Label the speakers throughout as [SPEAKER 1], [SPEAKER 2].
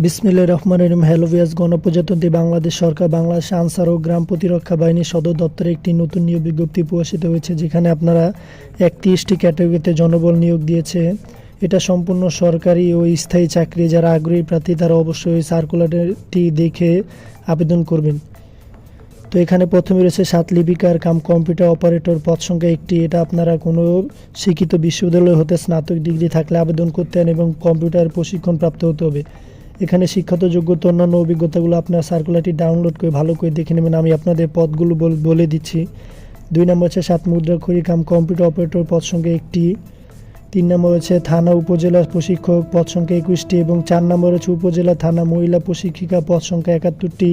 [SPEAKER 1] বিসমিল্লা রহমান রহিম। Hello viewers গণপ্রজাতন্ত্রী বাংলাদেশ সরকার, বাংলাদেশ আনসার ও গ্রাম প্রতিরক্ষা বাহিনী সদর দপ্তরে একটি নতুন নিয়োগ বিজ্ঞপ্তি প্রকাশিত হয়েছে, যেখানে আপনারা একত্রিশটি ক্যাটাগরিতে জনবল নিয়োগ দিয়েছে। এটা সম্পূর্ণ সরকারি ও স্থায়ী চাকরি, যারা আগ্রহী প্রার্থী তারা অবশ্যই সার্কুলারটি দেখে আবেদন করবেন। তো এখানে প্রথমে রয়েছে সাত লিপিকার কাম কম্পিউটার অপারেটর পদ সংখ্যা একটি। এটা আপনারা কোনো শিক্ষিত বিশ্ববিদ্যালয় হতে স্নাতক ডিগ্রি থাকলে আবেদন করতেন এবং কম্পিউটার প্রশিক্ষণ প্রাপ্ত হতে হবে। এখানে শিক্ষাগত যোগ্যতা অন্যান্য অভিজ্ঞতাগুলো আপনার সার্কুলারটি ডাউনলোড করে ভালো করে দেখে নেবেন। আমি আপনাদের পদগুলো বলে দিচ্ছি। দুই নম্বর হচ্ছে সাত মুদ্রাক্ষরী কাম কম্পিউটার অপারেটর পদ সংখ্যা একটি। তিন নম্বর হচ্ছে থানা উপজেলা প্রশিক্ষক পদ সংখ্যা একুশটি এবং চার নম্বর হচ্ছে উপজেলা থানা মহিলা প্রশিক্ষিকা পদ সংখ্যা একাত্তরটি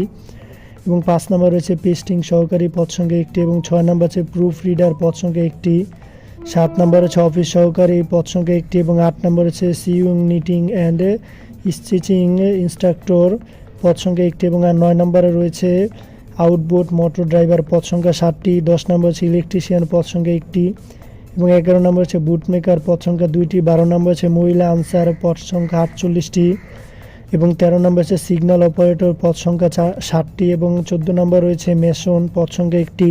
[SPEAKER 1] এবং পাঁচ নম্বর রয়েছে পেস্টিং সহকারী পদ সংখ্যা একটি এবং ছয় নম্বর হচ্ছে প্রুফ রিডার পদ সংখ্যা একটি। সাত নম্বর হচ্ছে অফিস সহকারী পদ সংখ্যা একটি এবং আট নম্বর হচ্ছে sewing knitting and stitching instructor পদ সংখ্যা একটি এবং আর নয় নম্বরে রয়েছে আউটবোর্ড মোটর ড্রাইভার পদ সংখ্যা সাতটি। দশ নম্বর হচ্ছে ইলেকট্রিশিয়ান পদ সংখ্যা একটি এবং এগারো নম্বর হচ্ছে বুট মেকার পদ সংখ্যা দুইটি। বারো নম্বর হচ্ছে মহিলা আনসার পদ সংখ্যা আটচল্লিশটি এবং তেরো নম্বর হচ্ছে সিগন্যাল অপারেটর পদ সংখ্যা ষাটটি এবং চোদ্দ নম্বর রয়েছে মেশন পদ সংখ্যা একটি।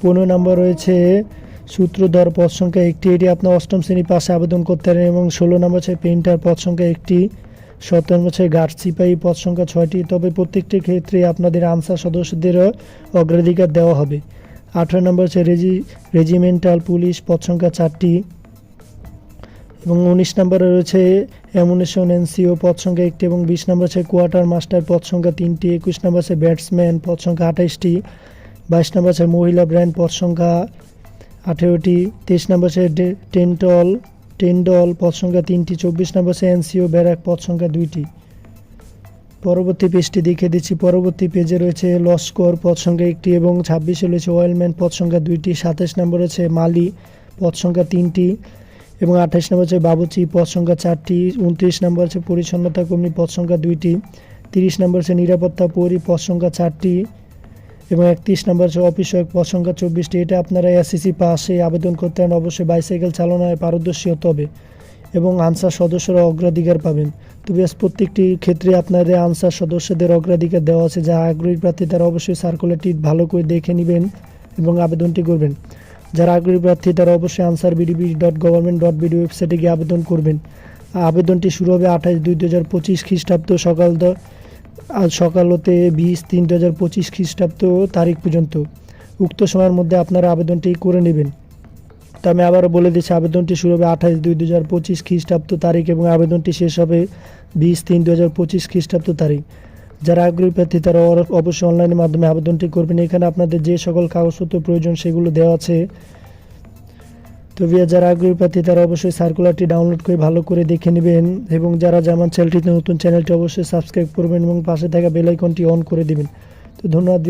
[SPEAKER 1] পনেরো নম্বর রয়েছে সূত্রধর পদ সংখ্যা একটি। এটি আপনার অষ্টম শ্রেণি পাশে আবেদন করতে পারেন এবং ষোলো নম্বর হচ্ছে পেন্টার পদ সংখ্যা একটি। সতেরো নম্বর হচ্ছে গার্ড সিপাহী পদ সংখ্যা ছয়টি। তবে প্রত্যেকটি ক্ষেত্রে আপনাদের আনসার সদস্যদেরও অগ্রাধিকার দেওয়া হবে। আঠেরো নম্বর হচ্ছে রেজি, রেজিমেন্টাল পুলিশ পদ সংখ্যা চারটি। এবং উনিশ নম্বরে রয়েছে অ্যামুনেশন এনসিও পদ সংখ্যা একটি এবং বিশ নম্বর হচ্ছে কোয়ার্টার মাস্টার পদ সংখ্যা তিনটি। একুশ নম্বর হচ্ছে ব্যাটসম্যান পদ সংখ্যা আঠাইশটি। বাইশ নম্বর হচ্ছে মহিলা ব্র্যান্ড পদ সংখ্যা আঠেরোটি, তেইশ নম্বর ডে- টেন্টল টেন্ডল পদ সংখ্যা তিনটি, চব্বিশ নম্বর এনসিও, ব্যারাক পদ সংখ্যা দুইটি। পরবর্তী পেজটি দেখে দিচ্ছি। পরবর্তী পেজে রয়েছে লস্কর পদ সংখ্যা একটি এবং ছাব্বিশে রয়েছে ওয়েলম্যান পদ সংখ্যা দুইটি। সাতাশ নম্বর রয়েছে মালি পদ সংখ্যা তিনটি এবং আঠাশ নম্বর হচ্ছে বাবুচি পদ সংখ্যা চারটি। উনত্রিশ নম্বর হচ্ছে পরিচ্ছন্নতা কর্মী পদ সংখ্যা দুইটি। তিরিশ নম্বর হচ্ছে নিরাপত্তা পরি পদ সংখ্যা চারটি। এবং একত্রিশ নম্বর অফিস পদ সংখ্যা চব্বিশটি, এটা আপনারা এসএসসি পাশে আবেদন করতে হন অবশ্যই বাইসাইকেল চালনায় পারদর্শী হতে হবে এবং আনসার সদস্যরা অগ্রাধিকার পাবেন। তবে প্রত্যেকটি ক্ষেত্রে আপনাদের আনসার সদস্যদের অগ্রাধিকার দেওয়া আছে। যা আগ্রহী প্রার্থী, তারা অবশ্যই সার্কুলারটি ভালো করে দেখে নেবেন এবং আবেদনটি করবেন। যারা আগ্রহী প্রার্থী, তারা অবশ্যই Ansar VDP dot government dot BD ওয়েবসাইটে গিয়ে আবেদন করবেন। আবেদনটি শুরু হবে আঠাশ দুই দু হাজার পঁচিশ খ্রিস্টাব্দ সকাল আজ সকাল হতে বিশ তিন দু হাজার পঁচিশ খ্রিস্টাব্দ তারিখ পর্যন্ত। উক্ত সময়ের মধ্যে আপনারা আবেদনটি করে নেবেন। তো আমি আবারও বলে দিচ্ছি, আবেদনটি শুরু হবে আঠাশ দুই দু হাজার পঁচিশ খ্রিস্টাব্দ তারিখ এবং আবেদনটি শেষ হবে বিশ তিন দু হাজার পঁচিশ খ্রিস্টাব্দ তারিখ। যারা আগ্রহী প্রার্থী, তারা অবশ্যই অনলাইনের মাধ্যমে আবেদনটি করবেন। এখানে আপনাদের যে সকল কাগজপত্র প্রয়োজন সেগুলো দেওয়া আছে। তো ভিয়া যারা আগ্রহী প্রার্থী, তারা অবশ্যই সার্কুলারটি ডাউনলোড করে ভালো করে দেখে নেবেন এবং যারা জামান চ্যানেলটিতে নতুন চ্যানেলটি অবশ্যই সাবস্ক্রাইব করবেন এবং পাশে থাকা বেলাইকনটি অন করে দেবেন। তো ধন্যবাদ